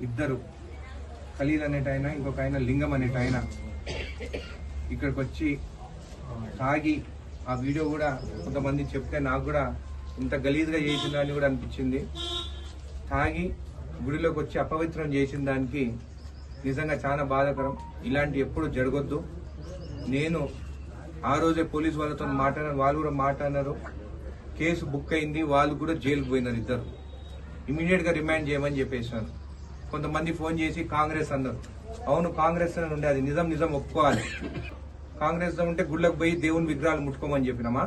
ఇద్దరు. ఖలీల్ అనేట ఆయన ఇంకొక ఆయన లింగం అనేట ఆయన ఇక్కడికి వచ్చి తాగి ఆ వీడియో కూడా కొంతమంది చెప్తే నాకు కూడా ఇంత గలీజ్గా చేసిందా అని కూడా అనిపించింది. తాగి గుడిలోకి వచ్చి అపవిత్రం చేసిన దానికి నిజంగా చాలా బాధాకరం. ఇలాంటి ఎప్పుడు జరగొద్దు. నేను ఆ రోజే పోలీస్ వాళ్ళతో మాట్లాడారు వాళ్ళు కూడా మాట్లాడినారు. కేసు బుక్ అయింది వాళ్ళు కూడా జైలుకు పోయినారు ఇద్దరు. ఇమీడియట్గా రిమాండ్ చేయమని చెప్పేసాను కొంతమంది ఫోన్ చేసి కాంగ్రెస్ అన్నారు. అవును కాంగ్రెస్ అని ఉండే అది నిజం నిజం ఒప్పుకోవాలి. కాంగ్రెస్ ఉంటే గుళ్ళకు పోయి దేవుని విగ్రహాలు ముట్టుకోమని చెప్పినామా?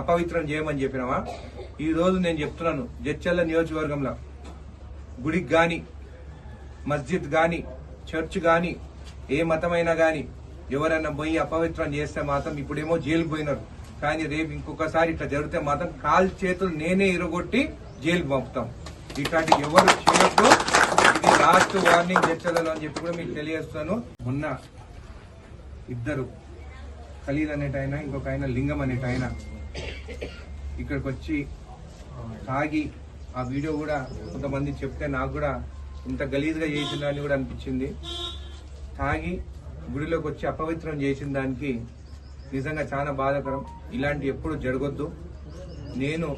అపవిత్రం చేయమని చెప్పినామా? ఈ రోజు నేను చెప్తున్నాను జడ్చల్ల నియోజకవర్గంలో గుడికి గాని మస్జిద్ గాని చర్చ్ గాని ఏ మతమైనా గాని ఎవరైనా పోయి అపవిత్రం చేస్తే మాత్రం ఇప్పుడేమో జైలుకు పోయినారు. కానీ రేపు ఇంకొకసారి ఇట్లా జరిగితే మాత్రం కాలు చేతులు నేనే ఇరగొట్టి జైలుకు పంపుతాం. ఇట్లాంటి ఎవరు చేయొద్దు. లాస్ట్ వార్నింగ్ చర్చలలో అని చెప్పి కూడా మీకు తెలియజేస్తాను. మొన్న ఇద్దరు ఖలీద్ అనేట ఆయన ఇంకొక ఆయన లింగం అనేట ఆయన ఇక్కడికి వచ్చి తాగి ఆ వీడియో కూడా కొంతమంది చెప్తే నాకు కూడా ఇంత గలీజ్గా చేసిందా అని కూడా అనిపించింది. తాగి గుడిలోకి వచ్చి అపవిత్రం చేసిన దానికి నిజంగా చాలా బాధాకరం. ఇలాంటి ఎప్పుడు జరగొద్దు. నేను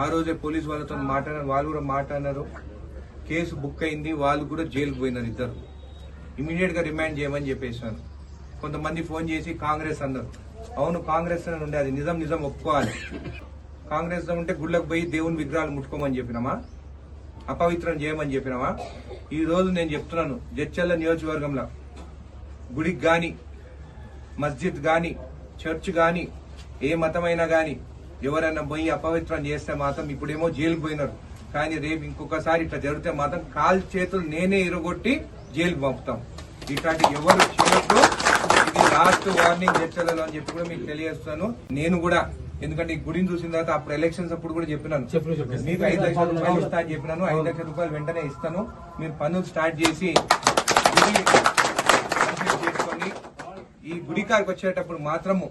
ఆ రోజే పోలీస్ వాళ్ళతో మాట్లాడారు వాళ్ళు కూడా మాట్లాడినారు. కేసు బుక్ అయింది వాళ్ళు కూడా జైలుకు పోయినారు ఇద్దరు. ఇమీడియట్గా రిమాండ్ చేయమని చెప్పేసాను కొంతమంది ఫోన్ చేసి కాంగ్రెస్ అన్నారు. అవును కాంగ్రెస్ అని ఉండే అది నిజం నిజం ఒప్పుకోవాలి. కాంగ్రెస్ ఉంటే గుళ్ళకు పోయి దేవుని విగ్రహాలు ముట్టుకోమని చెప్పినామా? అపవిత్రం చేయమని చెప్పినామా? ఈ రోజు నేను చెప్తున్నాను జడ్చల్ల నియోజకవర్గంలో గుడికి గాని మస్జిద్ గాని చర్చ్ గాని ఏ మతమైనా గాని ఎవరైనా పోయి అపవిత్రం చేస్తే మాత్రం ఇప్పుడేమో జైలుకు పోయినారు. కానీ రేపు ఇంకొకసారి ఇట్లా జరిగితే మాత్రం కాలు చేతులు నేనే ఇరగొట్టి జైలుకు పంపుతాం. ఇట్లాంటి ఎవరు చేయొద్దు. ఇది లాస్ట్ వార్నింగ్ చర్చలలో అని చెప్పి కూడా మీకు తెలియజేస్తాను. నేను కూడా ఎందుకంటే ఈ గుడిని చూసిన తర్వాత అప్పుడు ఎలక్షన్స్ అప్పుడు కూడా చెప్పినాను. చెప్పు, చెప్పు. మీకు ఐదు లక్షల రూపాయలు ఇస్తా అని చెప్పినాను. ఐదు లక్షల రూపాయలు వెంటనే ఇస్తాను. మీరు పనులు స్టార్ట్ చేసి చేసుకొని ఈ గుడి కాడికి వచ్చేటప్పుడు మాత్రము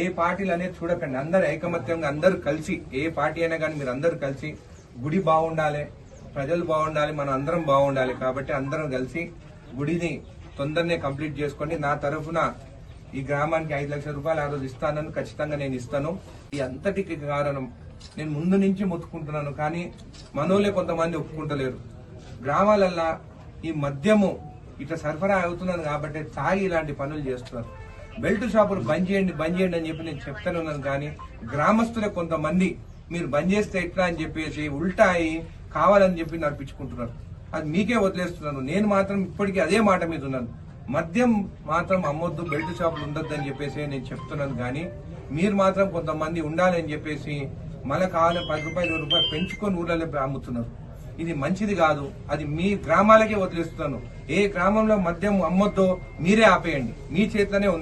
ఏ పార్టీలు అనేది చూడకండి. అందరు ఐకమత్యంగా అందరూ కలిసి ఏ పార్టీ అయినా కానీ మీరు అందరూ కలిసి గుడి బాగుండాలి ప్రజలు బాగుండాలి మన అందరం బాగుండాలి. కాబట్టి అందరం కలిసి గుడిని తొందరనే కంప్లీట్ చేసుకొని నా తరఫున ఈ గ్రామానికి ఐదు లక్షల రూపాయలు ఆ రోజు ఇస్తానని ఖచ్చితంగా నేను ఇస్తాను. ఈ అంతటికి కారణం నేను ముందు నుంచి మొత్తుకుంటున్నాను కానీ మనోలే కొంతమంది ఒప్పుకుంటలేరు. గ్రామాలల్లా ఈ మద్యము ఇట్లా సరఫరా అవుతున్నాను కాబట్టి తాగి ఇలాంటి పనులు చేస్తున్నారు. బెల్ట్ షాపులు బంద్ చేయండి బంద్ చేయండి అని చెప్పి నేను చెప్తానే కానీ గ్రామస్తులే కొంతమంది మీరు బంద్ చేస్తే ఎట్లా అని చెప్పేసి ఉల్టాయి కావాలని చెప్పి నడిపించుకుంటున్నారు. అది మీకే వదిలేస్తున్నాను. నేను మాత్రం ఇప్పటికీ అదే మాట మీద ఉన్నాను. మద్యం మాత్రం అమ్మొద్దు బెల్ట్ షాపులు ఉండొద్దు అని చెప్పేసి నేను చెప్తున్నాను కానీ మీరు మాత్రం కొంతమంది ఉండాలి అని చెప్పేసి మళ్ళీ కావాలని పది రూపాయలు రూపాయలు పెంచుకొని ఊళ్ళలో అమ్ముతున్నారు. ఇది మంచిది కాదు. అది మీ గ్రామాలకే వదిలేస్తున్నాను. ఏ గ్రామంలో మద్యం అమ్మొద్దో మీరే ఆపేయండి. మీ చేతిలోనే ఉంది